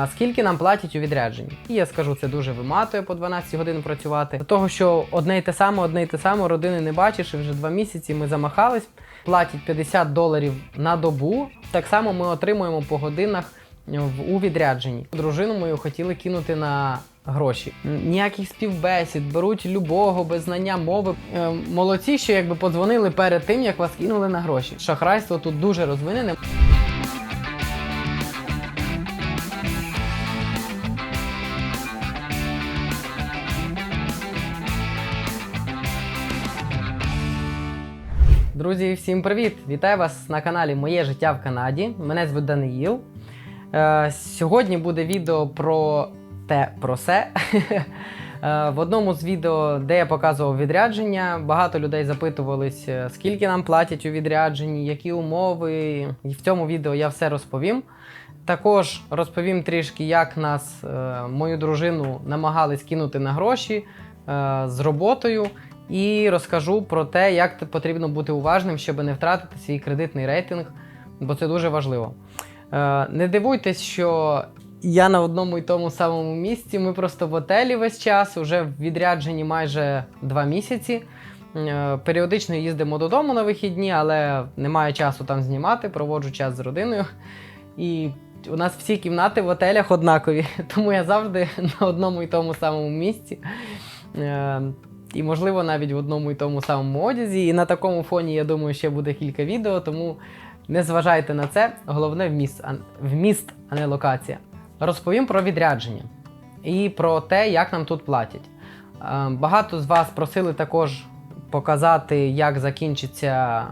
А скільки нам платять у відрядженні? І я скажу, це дуже виматує по 12 годин працювати. До того, що одне й те саме, одне й те саме, родини не бачиш, і вже два місяці ми замахались. Платять 50 доларів на добу. Так само ми отримуємо по годинах в- у відрядженні. Дружину мою хотіли кинути на гроші. Ніяких співбесід, беруть любого без знання мови. Е, Молодці, що якби подзвонили перед тим, як вас кинули на гроші. Шахрайство тут дуже розвинене. Друзі, всім привіт! Вітаю вас на каналі Моє життя в Канаді. Мене звуть Даниїл. Е, сьогодні буде відео про те про се. Е, В одному з відео, де я показував відрядження, багато людей запитувались, е, скільки нам платять у відрядженні, які умови. І в цьому відео я все розповім. Також розповім трішки, як нас, е, мою дружину, намагались кинути на гроші з роботою. І розкажу про те, як потрібно бути уважним, щоб не втратити свій кредитний рейтинг, бо це дуже важливо. Е, Не дивуйтесь, що я на одному і тому самому місці. Ми просто в готелі весь час, вже в відрядженні майже два місяці. Е, Періодично їздимо додому на вихідні, але немає часу там знімати, проводжу час з родиною. І у нас всі кімнати в готелях однакові, тому я завжди на одному і тому самому місці. Е, І, можливо, навіть в одному і тому самому одязі. І на такому фоні, я думаю, ще буде кілька відео, тому не зважайте на це. Головне вміст, а, вміст, а не локація. Розповім про відрядження і про те, як нам тут платять. Е, Багато з вас просили також показати, як закінчиться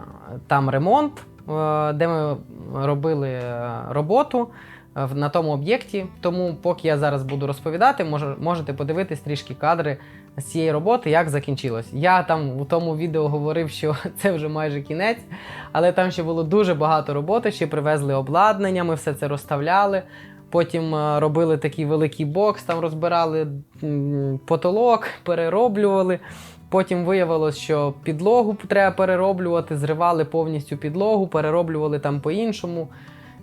там ремонт, е, де ми робили е, роботу е, на тому об'єкті. Тому, поки я зараз буду розповідати, можете подивитись трішки кадри з цієї роботи, як закінчилось. Я там у тому відео говорив, що це вже майже кінець, але там ще було дуже багато роботи, ще привезли обладнання, ми все це розставляли. Потім е, робили такий великий бокс, там розбирали потолок, перероблювали. Потім виявилось, що підлогу треба перероблювати, зривали повністю підлогу, перероблювали там по-іншому,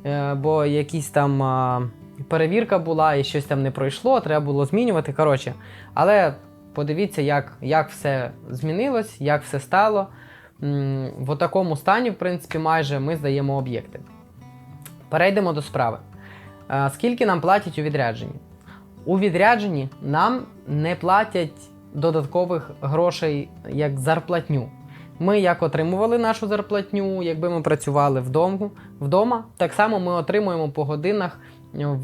е, бо якісь там перевірка була і щось там не пройшло, треба було змінювати. Коротше, але подивіться, як, як все змінилось, як все стало. В такому стані, в принципі, майже ми здаємо об'єкти. Перейдемо до справи. Е, Скільки нам платять у відрядженні? У відрядженні нам не платять додаткових грошей як зарплатню. Ми як отримували нашу зарплатню, якби ми працювали вдому, вдома, так само ми отримуємо по годинах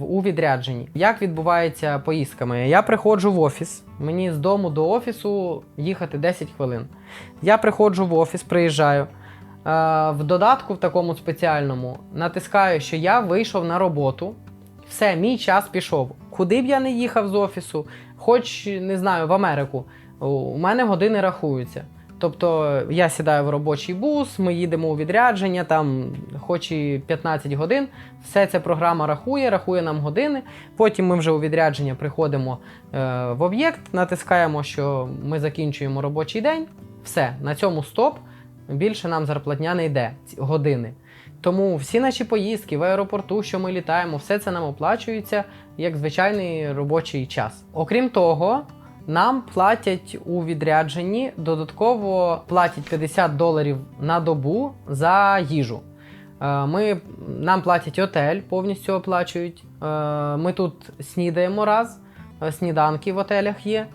у відрядженні. Як відбувається поїздка моя? Я приходжу в офіс, мені з дому до офісу їхати 10 хвилин. Я приходжу в офіс, приїжджаю. Е, В додатку, в такому спеціальному, натискаю, що я вийшов на роботу. Все, мій час пішов. Куди б я не їхав з офісу, хоч не знаю, в Америку, у мене години рахуються. Тобто я сідаю в робочий бус, ми їдемо у відрядження, там хоч і 15 годин, все це програма рахує, рахує нам години. Потім ми вже у відрядження приходимо е, в об'єкт, натискаємо, що ми закінчуємо робочий день. Все, на цьому стоп. Більше нам зарплатня не йде години. Тому всі наші поїздки в аеропорту, що ми літаємо, все це нам оплачується як звичайний робочий час. Окрім того, нам платять у відрядженні додатково платять 50 доларів на добу за їжу. Е, Ми, нам платять отель, повністю оплачують. Е, Ми тут снідаємо раз, е, сніданки в отелях є.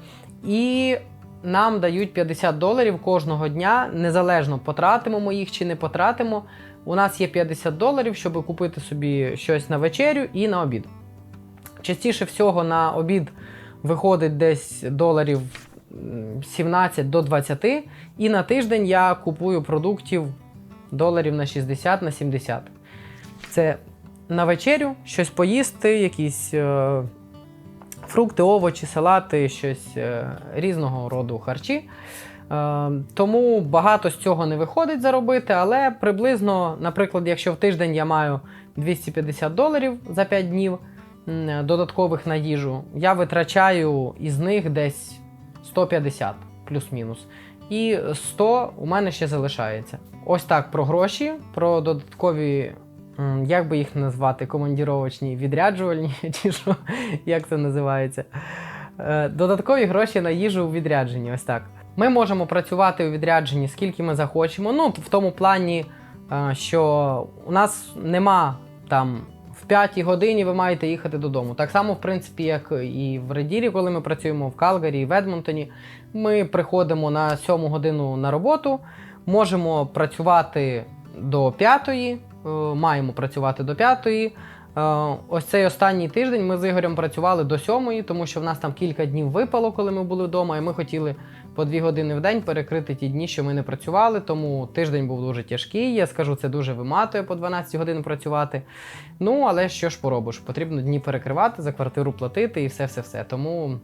І нам дають 50 доларів кожного дня, незалежно потратимо ми їх чи не потратимо. У нас є 50 доларів, щоб купити собі щось на вечерю і на обід. Частіше всього на обід виходить десь доларів 17 до 20, і на тиждень я купую продуктів доларів на 60 на 70. Це на вечерю щось поїсти, якісь е, фрукти, овочі, салати, щось е, різного роду харчі. Е, тому багато з цього не виходить заробити, але приблизно, наприклад, якщо в тиждень я маю 250 доларів за 5 днів додаткових на їжу, я витрачаю із них десь 150 плюс-мінус. І 100 у мене ще залишається. Ось так про гроші, про додаткові як би їх назвати, командіровочні, відряджувальні, чи що, як це називається. Е, Додаткові гроші на їжу у відрядженні. Ось так. Ми можемо працювати у відрядженні скільки ми захочемо. Ну, в тому плані, е, що у нас нема там в 5 годині ви маєте їхати додому. Так само, в принципі, як і в Редірі, коли ми працюємо в Калгарі і в Едмонтоні. Ми приходимо на 7 годину на роботу, можемо працювати до 5, е, маємо працювати до 5. Е, Ось цей останній тиждень ми з Ігорем працювали до 7, тому що в нас там кілька днів випало, коли ми були вдома, і ми хотіли по 2 години в день перекрити ті дні, що ми не працювали. Тому тиждень був дуже тяжкий. Я скажу, це дуже виматує по 12 годин працювати. Ну, але що ж поробиш? Потрібно дні перекривати, за квартиру платити і все-все-все. Тому е,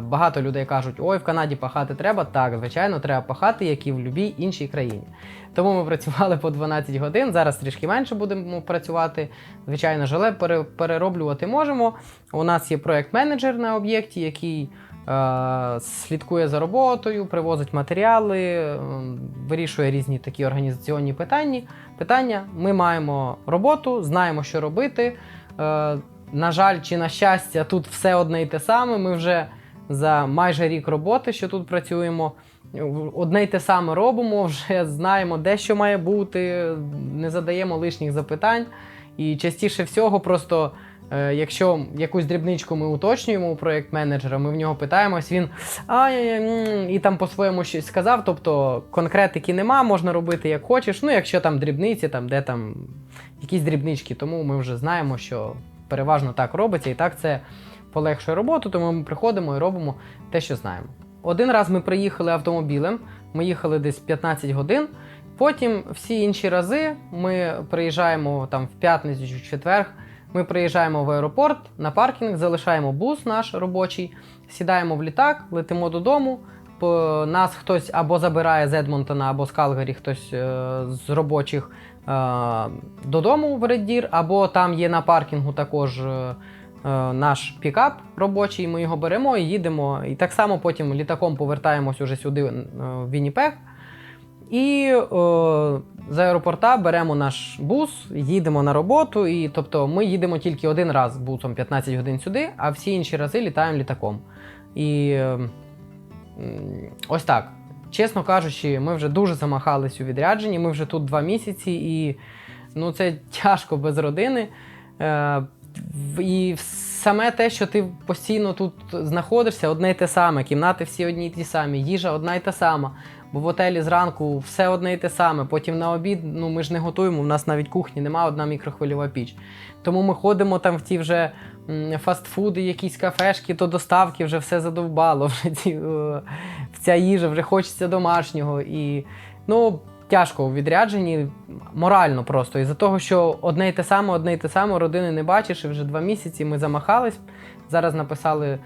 багато людей кажуть: ой, в Канаді пахати треба. Так, звичайно, треба пахати, як і в будь-якій іншій країні. Тому ми працювали по 12 годин. Зараз трішки менше будемо працювати. Звичайно, пере- перероблювати можемо. У нас є проєкт-менеджер на об'єкті, який слідкує за роботою, привозить матеріали, е, вирішує різні такі організаційні питання. питання. Ми маємо роботу, знаємо, що робити. Е, на жаль, чи на щастя, тут все одне і те саме. Ми вже за майже рік роботи, що тут працюємо, одне й те саме робимо, вже знаємо, де що має бути, не задаємо лишніх запитань. І частіше всього, просто е, якщо якусь дрібничку ми уточнюємо у проєкт-менеджера, ми в нього питаємось, він ай і там по-своєму щось сказав. Тобто конкретики нема, можна робити як хочеш. Ну, якщо там дрібниці, там де там якісь дрібнички, тому ми вже знаємо, що переважно так робиться, і так це полегшує роботу, тому ми приходимо і робимо те, що знаємо. Один раз ми приїхали автомобілем, ми їхали десь 15 годин. Потім всі інші рази ми приїжджаємо там в п'ятницю чи в четвер. Ми приїжджаємо в аеропорт на паркінг, залишаємо бус наш робочий, сідаємо в літак, летимо додому. Нас хтось або забирає з Едмонтона, або з Калгарі, хтось е, з робочих е, додому в Реддір, або там є на паркінгу також е, наш пікап робочий. Ми його беремо і їдемо. І так само потім літаком повертаємось уже сюди в Вінніпег. І е, з аеропорта беремо наш бус, їдемо на роботу. І тобто ми їдемо тільки один раз бусом 15 годин сюди, а всі інші рази літаємо літаком. І е, ось так. Чесно кажучи, ми вже дуже замахались у відрядженні. Ми вже тут два місяці, і ну, це тяжко без родини. Е, і саме те, що ти постійно тут знаходишся, одне й те саме, кімнати всі одні й ті самі, їжа одна й та сама. Бо в отелі зранку все одне й те саме. Потім на обід ну ми ж не готуємо. У нас навіть кухні немає, одна мікрохвильова піч. Тому ми ходимо там в ті вже фастфуди, якісь кафешки, то доставки вже все задовбало. Вже ці, е, ця їжа вже хочеться домашнього. І ну тяжко у відрядженні, морально просто. Із-за того, що одне й те саме, одне й те саме, родини не бачиш, і вже два місяці ми замахались. Зараз написали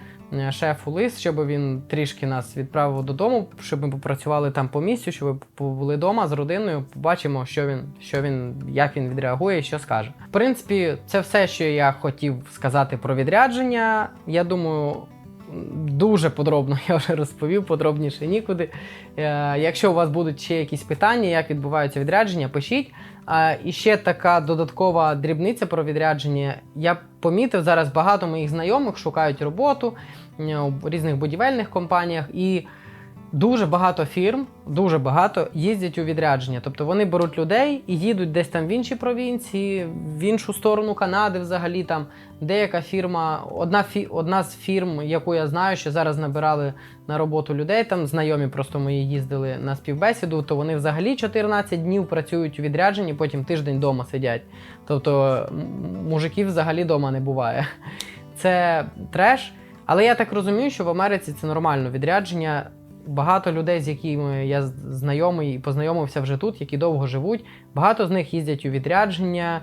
шефу лист, щоб він трішки нас відправив додому, щоб ми попрацювали там по місцю, щоб ми були вдома з родиною. Побачимо, що він, що він, як він відреагує що скаже. В принципі, це все, що я хотів сказати про відрядження. Я думаю. Дуже подробно я вже розповів, подробніше нікуди. Е, якщо у вас будуть ще якісь питання, як відбуваються відрядження, пишіть. І ще така додаткова дрібниця про відрядження. Я помітив зараз багато моїх знайомих шукають роботу е, у різних будівельних компаніях, і дуже багато фірм, дуже багато їздять у відрядження. Тобто вони беруть людей і їдуть десь там в інші провінції, в іншу сторону Канади, взагалі там деяка фірма, одна фі, одна з фірм, яку я знаю, що зараз набирали на роботу людей. Там знайомі просто мої їздили на співбесіду, то вони взагалі 14 днів працюють у відрядженні, потім тиждень вдома сидять. Тобто мужиків взагалі вдома не буває. Це треш. Але я так розумію, що в Америці це нормально відрядження. Багато людей, з якими я знайомий і познайомився вже тут, які довго живуть. Багато з них їздять у відрядження,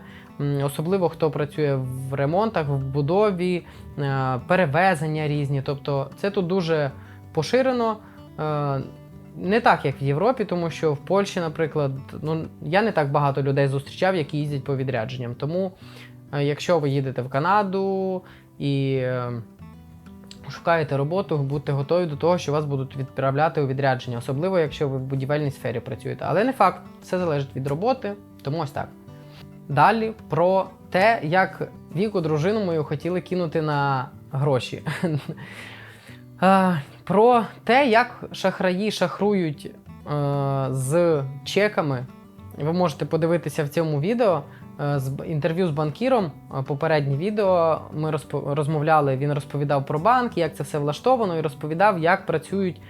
особливо хто працює в ремонтах, в будові, е, перевезення різні. Тобто це тут дуже поширено. Е, Не так, як в Європі, тому що в Польщі, наприклад, ну я не так багато людей зустрічав, які їздять по відрядженням. Тому, е, якщо ви їдете в Канаду і шукаєте роботу, будьте готові до того, що вас будуть відправляти у відрядження, особливо якщо ви в будівельній сфері працюєте. Але не факт, все залежить від роботи, тому ось так. далі про те, як віку дружину мою хотіли кинути на гроші. Про те, як шахраї шахрують е, з чеками. Ви можете подивитися в цьому відео з інтерв'ю з банкіром. е, Попереднє відео ми розмовляли. Він розповідав про банк, як це все влаштовано, і розповідав, як працюють е,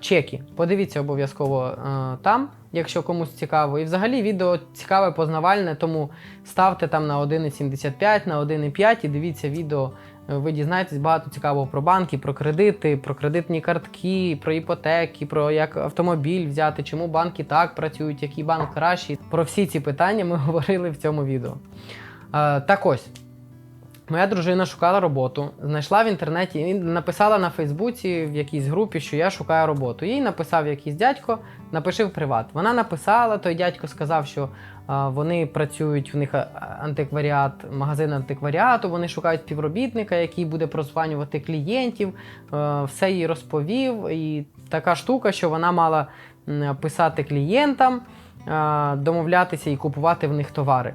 чеки. Подивіться обов'язково е, там, якщо комусь цікаво. І взагалі відео цікаве, познавальне, тому ставте там на 1,75, на 1,5 і дивіться відео. Е, Ви дізнаєтесь багато цікавого про банки, про кредити, про кредитні картки, про іпотеки, про як автомобіль взяти, чому банки так працюють, який банк кращий. Про всі ці питання ми говорили в цьому відео. Е, так ось. Моя дружина шукала роботу, знайшла в інтернеті і написала на Фейсбуці в якійсь групі, що я шукаю роботу. Їй написав якийсь дядько, напиши в приват. Вона написала, той дядько сказав, що а, вони працюють, в них антикваріат, магазин антикваріату, вони шукають співробітника, який буде прозванювати клієнтів, е, все їй розповів. І така штука, що вона мала писати клієнтам, е, домовлятися і купувати в них товари.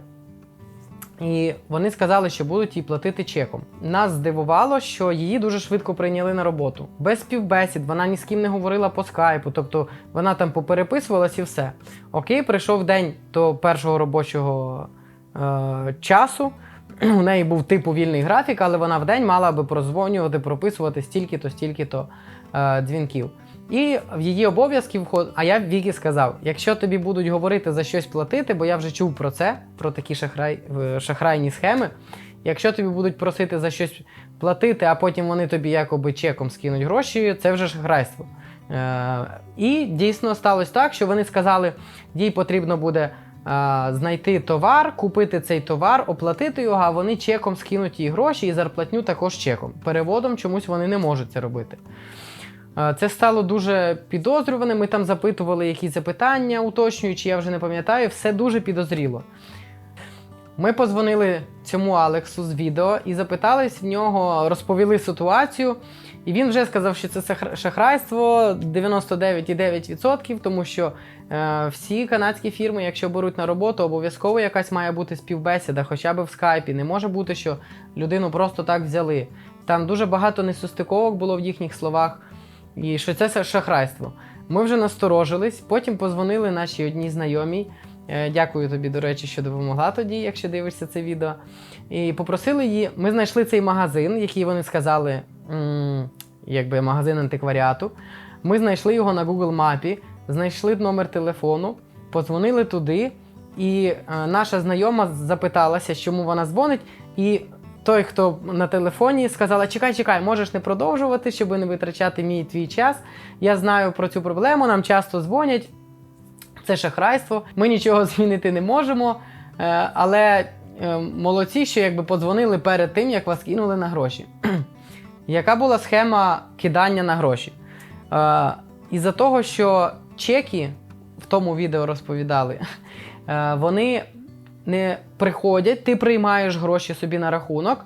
І вони сказали, що будуть їй платити чеком. Нас здивувало, що її дуже швидко прийняли на роботу. Без співбесід, вона ні з ким не говорила по скайпу, тобто вона там попереписувалась і все. Окей, прийшов день до першого робочого е, часу. У неї був типу вільний графік, але вона в день мала би прозвонювати, прописувати стільки-то, стільки-то е, дзвінків. І в її обов'язки входить. А я Вікі сказав: якщо тобі будуть говорити за щось платити, бо я вже чув про це, про такі шахрай, шахрайні схеми. Якщо тобі будуть просити за щось платити, а потім вони тобі якоби чеком скинуть гроші, це вже шахрайство. Е, і дійсно сталося так, що вони сказали, їй потрібно буде е, знайти товар, купити цей товар, оплатити його, а вони чеком скинуть їй гроші і зарплатню також чеком. Переводом чомусь вони не можуть це робити. Е, Це стало дуже підозрюваним. Ми там запитували якісь запитання, уточнюючи, я вже не пам'ятаю, все дуже підозріло. Ми позвонили цьому Алексу з відео і запитались в нього, розповіли ситуацію. І він вже сказав, що це шахрайство 99,9%, тому що е, всі канадські фірми, якщо беруть на роботу, обов'язково якась має бути співбесіда, хоча б в скайпі. Не може бути, що людину просто так взяли. Там дуже багато несостиковок було в їхніх словах, і що це шахрайство. Ми вже насторожились, потім позвонили нашій одній знайомій. Е, Дякую тобі, до речі, що допомогла тоді, якщо дивишся це відео. І попросили її. Ми знайшли цей магазин, який вони сказали, якби магазин антикваріату. Ми знайшли його на Google мапі, знайшли номер телефону, позвонили туди, і е, наша знайома запиталася, чому вона дзвонить. І той, хто на телефоні, сказала: Чекай, чекай, можеш не продовжувати, щоб не витрачати мій твій час. Я знаю про цю проблему, нам часто дзвонять. Це шахрайство. Ми нічого змінити не можемо. Е, але е, молодці, що якби подзвонили перед тим, як вас кинули на гроші. Яка була схема кидання на гроші? Е, із-за того, що чеки в тому відео розповідали, вони не приходять, ти приймаєш гроші собі на рахунок,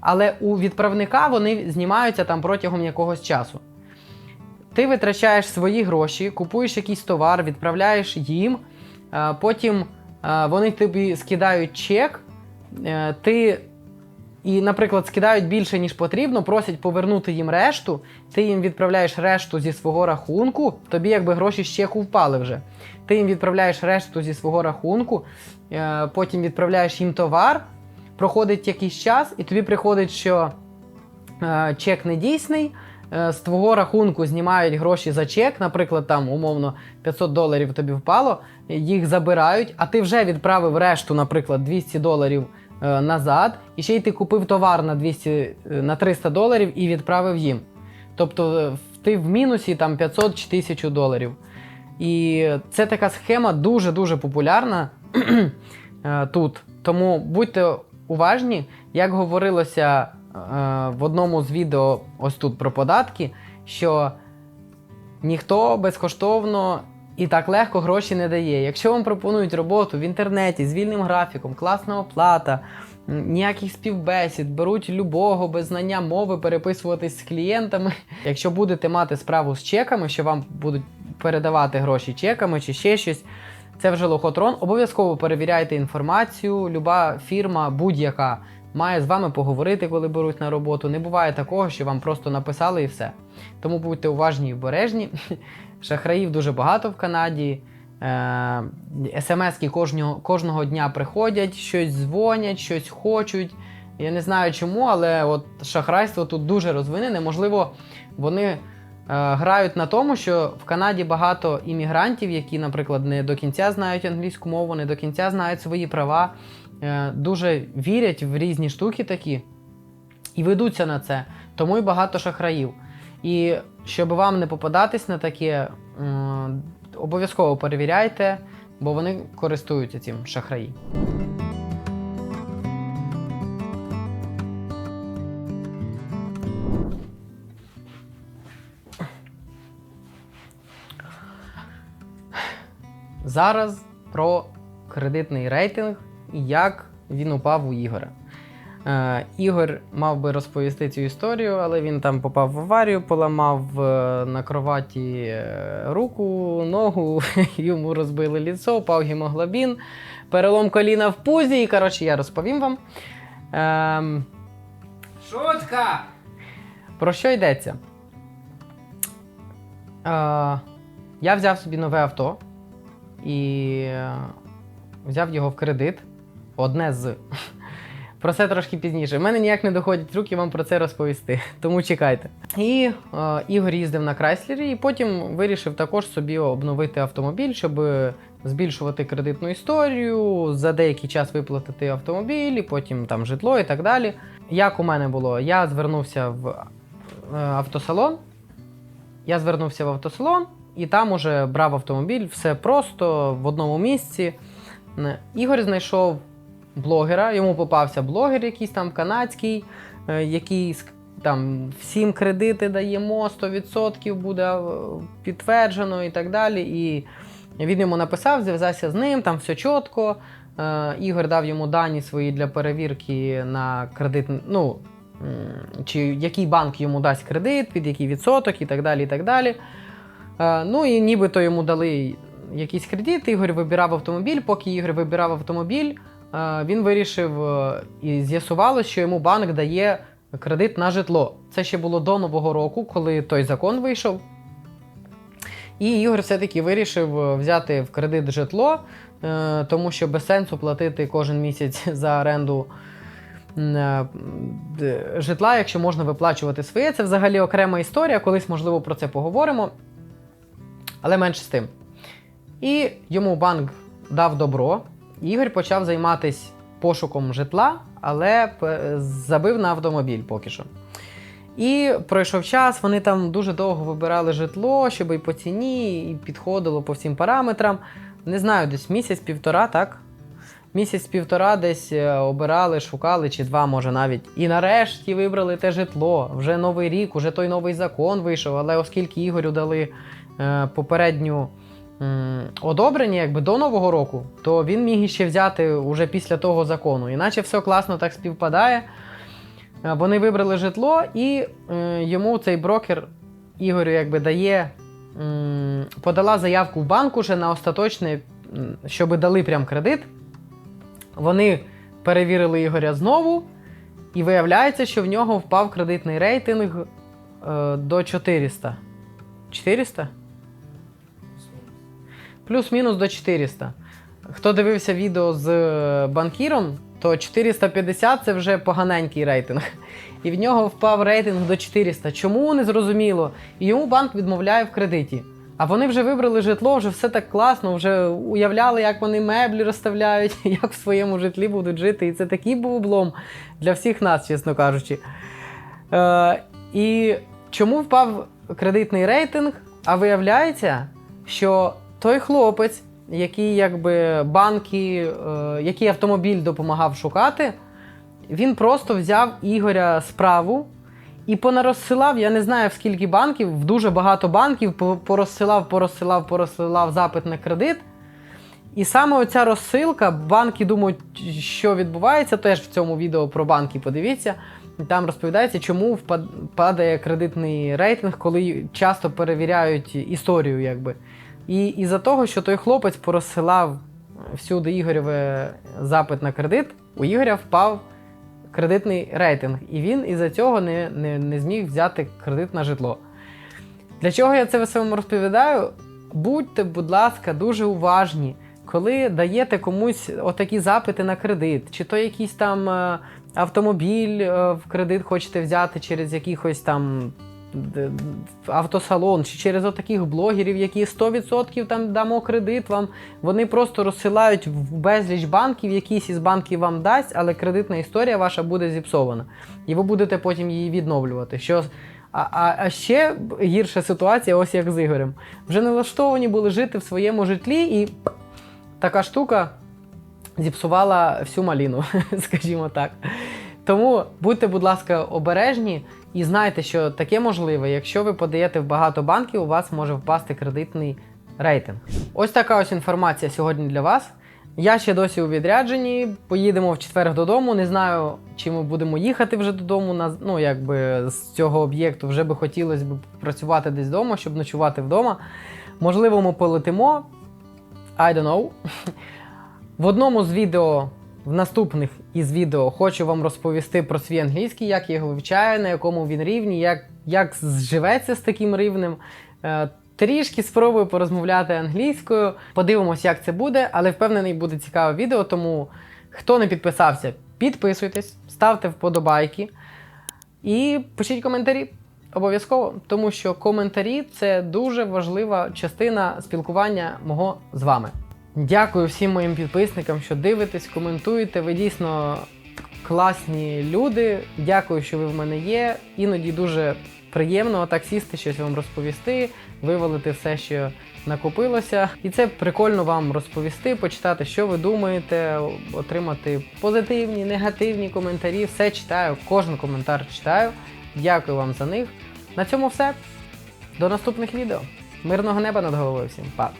але у відправника вони знімаються там протягом якогось часу. Ти витрачаєш свої гроші, купуєш якийсь товар, відправляєш їм, е, потім е, вони тобі скидають чек, е, ти і, наприклад, скидають більше, ніж потрібно, просять повернути їм решту, ти їм відправляєш решту зі свого рахунку, тобі якби гроші з чеку впали вже. Ти їм відправляєш решту зі свого рахунку, потім відправляєш їм товар, проходить якийсь час, і тобі приходить, що е, чек не дійсний. е, З твого рахунку знімають гроші за чек, наприклад, там умовно 500 доларів тобі впало, їх забирають, а ти вже відправив решту, наприклад, 200 доларів е, назад, і ще й ти купив товар на 200, е, на 300 доларів і відправив їм. Тобто е, ти в мінусі там 500 чи 1000 доларів. І це така схема дуже-дуже популярна е, тут. Тому будьте уважні, як говорилося е, в одному з відео ось тут про податки, що ніхто безкоштовно і так легко гроші не дає. Якщо вам пропонують роботу в інтернеті з вільним графіком, класна оплата, ніяких співбесід, беруть любого без знання мови переписуватись з клієнтами. Якщо будете мати справу з чеками, що вам будуть передавати гроші чеками чи ще щось, Це вже лохотрон. Обов'язково перевіряйте інформацію. Люба фірма, будь-яка, має з вами поговорити, коли беруть на роботу. Не буває такого, що вам просто написали і все. Тому будьте уважні і обережні. Шахраїв дуже багато в Канаді. Е, СМС-ки кожного, кожного дня приходять, щось дзвонять, щось хочуть. Я не знаю чому, але от шахрайство тут дуже розвинене. Можливо, вони грають на тому, що в Канаді багато іммігрантів, які, наприклад, не до кінця знають англійську мову, не до кінця знають свої права, е, дуже вірять в різні штуки такі і ведуться на це. Тому і багато шахраїв. І щоб вам не попадатись на таке, обов'язково перевіряйте, бо вони користуються цим шахраї. Зараз про кредитний рейтинг і як він упав у Ігоря. Е, Ігор мав би розповісти цю історію, але він там попав в аварію, поламав е, на кроваті е, руку, ногу, йому розбили ліцо, впав гемоглобін, перелом коліна в пузі. І коротше, я розповім вам. Ем, Шутка! про що йдеться? Е, я взяв собі нове авто і взяв його в кредит. Одне з. Про це трошки пізніше. У мене ніяк не доходять руки вам про це розповісти, тому чекайте. І е, Ігор їздив на Крайслері, і потім вирішив також собі обновити автомобіль, щоб збільшувати кредитну історію, за деякий час виплатити автомобіль, і потім там житло і так далі. Як у мене було? Я звернувся в е, автосалон. Я звернувся в автосалон і там уже брав автомобіль, все просто в одному місці. Ігор знайшов блогера, йому попався блогер якийсь там канадський, е, який там всім кредити даємо, 100% буде е, підтверджено і так далі. І він йому написав, зв'язався з ним, там все чітко. Е, Ігор дав йому дані свої для перевірки на кредит. Ну, чи який банк йому дасть кредит, під який відсоток і так далі. і так далі. Е, Ну і нібито йому дали якийсь кредит, Ігор вибирав автомобіль. Поки Ігор вибирав автомобіль, е, він вирішив е, і з'ясувалося, що йому банк дає кредит на житло. Це ще було до Нового року, коли той закон вийшов. І Ігор все-таки вирішив взяти в кредит житло, тому що без сенсу платити кожен місяць за оренду житла, якщо можна виплачувати своє. Це взагалі окрема історія, колись, можливо, про це поговоримо. Але менше з тим. І йому банк дав добро. Ігор почав займатися пошуком житла, але забив на автомобіль поки що. І пройшов час, вони там дуже довго вибирали житло, щоб і по ціні, і підходило по всім параметрам. Не знаю, десь місяць-півтора, так? Місяць-півтора десь е, обирали, шукали, чи два, може навіть. І нарешті вибрали те житло. Вже новий рік, уже той новий закон вийшов, але оскільки Ігорю дали попередню м, одобрення якби до Нового року, то він міг іще взяти уже після того закону. Іначе все класно так співпадає. Е, Вони вибрали житло, і е, йому цей брокер Ігорю якби дає, подала заявку в банк уже на остаточне, щоб дали прям кредит. Вони перевірили Ігоря знову, і виявляється, що в нього впав кредитний рейтинг е, до 400. 400? Плюс-мінус до 400. Хто дивився відео з е, банкіром, то 450 це вже поганенький рейтинг. І в нього впав рейтинг до 400. Чому не зрозуміло? І йому банк відмовляє в кредиті. А вони вже вибрали житло, вже все так класно, вже уявляли, як вони меблі розставляють, як в своєму житлі будуть жити. І це такий був облом для всіх нас, чесно кажучи. Е, і чому впав кредитний рейтинг? А виявляється, що той хлопець, який якби банки, е, який автомобіль допомагав шукати, він просто взяв Ігоря справу і понарозсилав, я не знаю в скільки банків, в дуже багато банків, порозсилав, порозсилав, порозсилав запит на кредит. І саме оця розсилка, банки думають, що відбувається, теж в цьому відео про банки подивіться. Там розповідається, чому падає кредитний рейтинг, коли часто перевіряють історію, якби. І із-за того, що той хлопець порозсилав всюди Ігореве запит на кредит, у Ігоря впав кредитний рейтинг, і він із-за цього не, не, не зміг взяти кредит на житло. Для чого я це все вам розповідаю? Будьте, будь ласка, дуже уважні, коли даєте комусь отакі запити на кредит, чи то якийсь там е, автомобіль е, в кредит хочете взяти через якихось там автосалон, чи через отаких блогерів, які 100% там дамо кредит вам. Вони просто розсилають в безліч банків, якийсь із банків вам дасть, але кредитна історія ваша буде зіпсована. І ви будете потім її відновлювати. Що а, а, а ще гірша ситуація, ось як з Ігорем. Вже не влаштовані були жити в своєму житлі, і така штука зіпсувала всю маліну, скажімо так. Тому будьте, будь ласка, обережні і знайте, що таке можливе, якщо ви подаєте в багато банків, у вас може впасти кредитний рейтинг. Ось така ось інформація сьогодні для вас. Я ще досі у відрядженні. Поїдемо в четвер додому. Не знаю, чи ми будемо їхати вже додому. На, ну, якби з цього об'єкту вже би хотілося б працювати десь вдома, щоб ночувати вдома. Можливо, ми полетимо. I don't know. В одному з відео, в наступних із відео, хочу вам розповісти про свій англійський, як я його вивчаю, на якому він рівні, як, як зживеться з таким рівнем. Е, Трішки спробую порозмовляти англійською. Подивимось, як це буде, але впевнений, буде цікаве відео. Тому хто не підписався, підписуйтесь, ставте вподобайки і пишіть коментарі. Обов'язково, тому що коментарі це дуже важлива частина спілкування мого з вами. Дякую всім моїм підписникам, що дивитесь, коментуєте. Ви дійсно класні люди. Дякую, що ви в мене є. Іноді дуже приємно так сісти, щось вам розповісти, вивалити все, що накопилося. І це прикольно вам розповісти, почитати, що ви думаєте, отримати позитивні, негативні коментарі. Все читаю, кожен коментар читаю. Дякую вам за них. На цьому все. До наступних відео. Мирного неба над головою всім. Па!